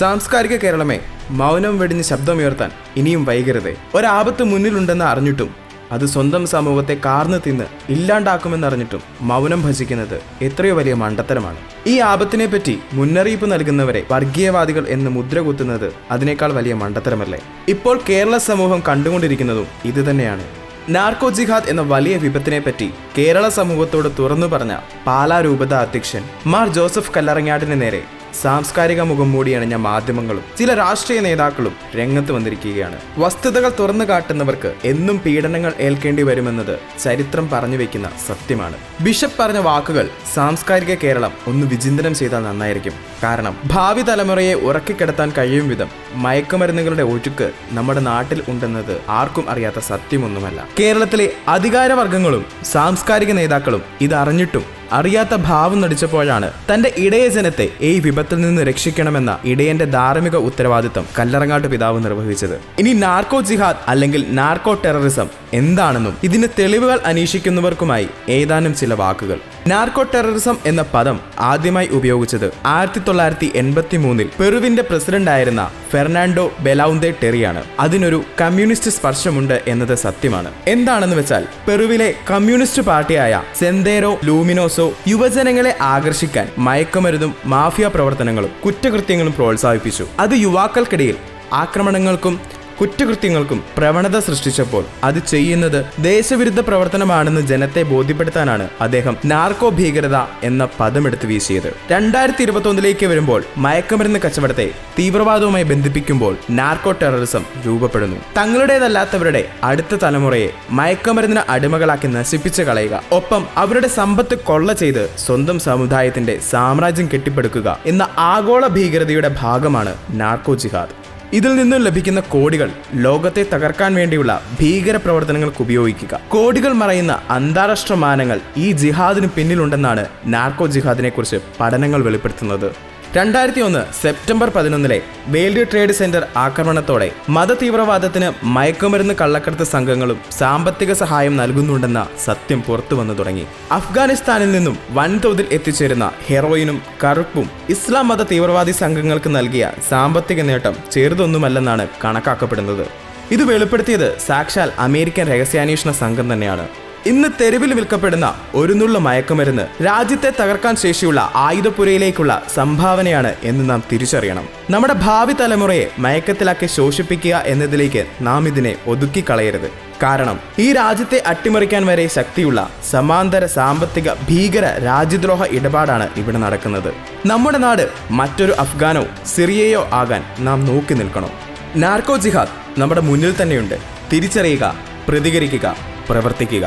സാംസ്കാരിക കേരളമേ മൗനം വെടിഞ്ഞ് ശബ്ദമുയർത്താൻ ഇനിയും വൈകരുതേ. ഒരാപത്ത് മുന്നിലുണ്ടെന്ന് അറിഞ്ഞിട്ടും അത് സ്വന്തം സമൂഹത്തെ കാർന്നു തിന്ന് ഇല്ലാണ്ടാക്കുമെന്നറിഞ്ഞിട്ടും മൗനം ഭജിക്കുന്നത് എത്രയോ വലിയ മണ്ടത്തരമാണ്. ഈ ആപത്തിനെ പറ്റി മുന്നറിയിപ്പ് നൽകുന്നവരെ വർഗീയവാദികൾ എന്ന് മുദ്ര കുത്തുന്നത് അതിനേക്കാൾ വലിയ മണ്ടത്തരമല്ലേ? ഇപ്പോൾ കേരള സമൂഹം കണ്ടുകൊണ്ടിരിക്കുന്നതും ഇത് തന്നെയാണ്. നാർക്കോ ജിഹാദ് എന്ന വലിയ വിപത്തിനെ പറ്റി കേരള സമൂഹത്തോട് തുറന്നു പറഞ്ഞ പാലാ രൂപത അധ്യക്ഷൻ മാർ ജോസഫ് കല്ലറങ്ങാടിന് നേരെ സാംസ്കാരിക മുഖം മൂടിയണിഞ്ഞ മാധ്യമങ്ങളും. ചില രാഷ്ട്രീയ നേതാക്കളും രംഗത്ത് വന്നിരിക്കുകയാണ്. വസ്തുതകൾ തുറന്നു കാട്ടുന്നവർക്ക് എന്നും പീഡനങ്ങൾ ഏൽക്കേണ്ടി വരുമെന്നത് ചരിത്രം പറഞ്ഞു വെക്കുന്ന സത്യമാണ്. ബിഷപ്പ് പറഞ്ഞ വാക്കുകൾ സാംസ്കാരിക കേരളം ഒന്ന് വിചിന്തനം ചെയ്താൽ നന്നായിരിക്കും. കാരണം ഭാവി തലമുറയെ ഉറക്കിക്കിടത്താൻ കഴിയും വിധം മയക്കുമരുന്നുകളുടെ ഒഴുക്ക് നമ്മുടെ നാട്ടിൽ ഉണ്ടെന്നത് ആർക്കും അറിയാത്ത സത്യമൊന്നുമല്ല. കേരളത്തിലെ അധികാരവർഗങ്ങളും സാംസ്കാരിക നേതാക്കളും ഇതറിഞ്ഞിട്ടും അറിയാത്ത ഭാവം നടിച്ചപ്പോഴാണ് തന്റെ ഇടയജനത്തെ ഈ വിപത്തിൽ നിന്ന് രക്ഷിക്കണമെന്ന ഇടയന്റെ ധാർമ്മിക ഉത്തരവാദിത്തം കല്ലറങ്ങാട്ട് പിതാവ് നിർവഹിച്ചത്. ഇനി നാർക്കോ ജിഹാദ് അല്ലെങ്കിൽ നാർക്കോ ടെററിസം എന്താണെന്നും ഇതിന് തെളിവുകൾ അന്വേഷിക്കുന്നവർക്കുമായി ഏതാനും ചില വാക്കുകൾ. നാർക്കോ ടെററിസം എന്ന പദം ആദ്യമായി ഉപയോഗിച്ചത് ആയിരത്തി തൊള്ളായിരത്തി എൺപത്തി മൂന്നിൽ പെറുവിന്റെ പ്രസിഡന്റായിരുന്ന ഫെർണാണ്ടോ ബെലൗന്തെ ടെറിയാണ്. അതിനൊരു കമ്മ്യൂണിസ്റ്റ് സ്പർശമുണ്ട് എന്നത് സത്യമാണ്. എന്താണെന്ന് വെച്ചാൽ പെറുവിലെ കമ്മ്യൂണിസ്റ്റ് പാർട്ടിയായ സെന്തേരോ ലൂമിനോസോ യുവജനങ്ങളെ ആകർഷിക്കാൻ മയക്കുമരുന്നും മാഫിയ പ്രവർത്തനങ്ങളും കുറ്റകൃത്യങ്ങളും പ്രോത്സാഹിപ്പിച്ചു. അത് യുവാക്കൾക്കിടയിൽ ആക്രമണങ്ങൾക്കും കുറ്റകൃത്യങ്ങൾക്കും പ്രവണത സൃഷ്ടിച്ചപ്പോൾ അത് ചെയ്യുന്നത് ദേശവിരുദ്ധ പ്രവർത്തനമാണെന്ന് ജനത്തെ ബോധ്യപ്പെടുത്താനാണ് അദ്ദേഹം നാർക്കോ ഭീകരത എന്ന പദമെടുത്ത് വീശിയത്. രണ്ടായിരത്തി ഇരുപത്തൊന്നിലേക്ക് വരുമ്പോൾ മയക്കുമരുന്ന് കച്ചവടത്തെ തീവ്രവാദവുമായി ബന്ധിപ്പിക്കുമ്പോൾ നാർക്കോ ടെററിസം രൂപപ്പെടുന്നു. തങ്ങളുടേതല്ലാത്തവരുടെ അടുത്ത തലമുറയെ മയക്കുമരുന്നിന് അടിമകളാക്കി നശിപ്പിച്ച് കളയുക ഒപ്പം അവരുടെ സമ്പത്ത് കൊള്ള ചെയ്ത് സ്വന്തം സമുദായത്തിന്റെ സാമ്രാജ്യം കെട്ടിപ്പടുക്കുക എന്ന ആഗോള ഭീകരതയുടെ ഭാഗമാണ് നാർക്കോ ജിഹാദ്. ഇതിൽ നിന്നും ലഭിക്കുന്ന കോടികൾ ലോകത്തെ തകർക്കാൻ വേണ്ടിയുള്ള ഭീകര പ്രവർത്തനങ്ങൾക്ക് ഉപയോഗിക്കുക. കോടികൾ മറയുന്ന അന്താരാഷ്ട്ര മാനങ്ങൾ ഈ ജിഹാദിന് പിന്നിലുണ്ടെന്നാണ് നാർക്കോ ജിഹാദിനെ കുറിച്ച് പഠനങ്ങൾ വെളിപ്പെടുത്തുന്നത്. രണ്ടായിരത്തി ഒന്ന് സെപ്റ്റംബർ പതിനൊന്നിലെ വേൾഡ് ട്രേഡ് സെന്റർ ആക്രമണത്തോടെ മതതീവ്രവാദത്തിന് മയക്കുമരുന്ന് കള്ളക്കടത്ത് സംഘങ്ങളും സാമ്പത്തിക സഹായം നൽകുന്നുണ്ടെന്ന സത്യം പുറത്തു വന്നു തുടങ്ങി. അഫ്ഗാനിസ്ഥാനിൽ നിന്നും വൻതോതിൽ എത്തിച്ചേരുന്ന ഹെറോയിനും കറുപ്പും ഇസ്ലാം മത തീവ്രവാദി സംഘങ്ങൾക്ക് നൽകിയ സാമ്പത്തിക നേട്ടം ചെറുതൊന്നുമല്ലെന്നാണ് കണക്കാക്കപ്പെടുന്നത്. ഇത് വെളിപ്പെടുത്തിയത് സാക്ഷാൽ അമേരിക്കൻ രഹസ്യാന്വേഷണ സംഘം തന്നെയാണ്. ഇന്ന് തെരുവിൽ വിൽക്കപ്പെടുന്ന ഒരു നുള്ള മയക്കുമരുന്ന് രാജ്യത്തെ തകർക്കാൻ ശേഷിയുള്ള ആയുധപ്പുരയിലേക്കുള്ള സംഭാവനയാണ് എന്ന് നാം തിരിച്ചറിയണം. നമ്മുടെ ഭാവി തലമുറയെ മയക്കത്തിലാക്കി ശോഷിപ്പിക്കുക എന്നതിലേക്ക് നാം ഇതിനെ ഒതുക്കിക്കളയരുത്. കാരണം ഈ രാജ്യത്തെ അട്ടിമറിക്കാൻ വരെ ശക്തിയുള്ള സമാന്തര സാമ്പത്തിക ഭീകര രാജ്യദ്രോഹ ഇടപാടാണ് ഇവിടെ നടക്കുന്നത്. നമ്മുടെ നാട് മറ്റൊരു അഫ്ഗാനോ സിറിയയോ ആകാൻ നാം നോക്കി നിൽക്കണം. നാർക്കോ ജിഹാദ് നമ്മുടെ മുന്നിൽ തന്നെയുണ്ട്. തിരിച്ചറിയുക പ്രതികരിക്കുക പ്രവർത്തിക്കുക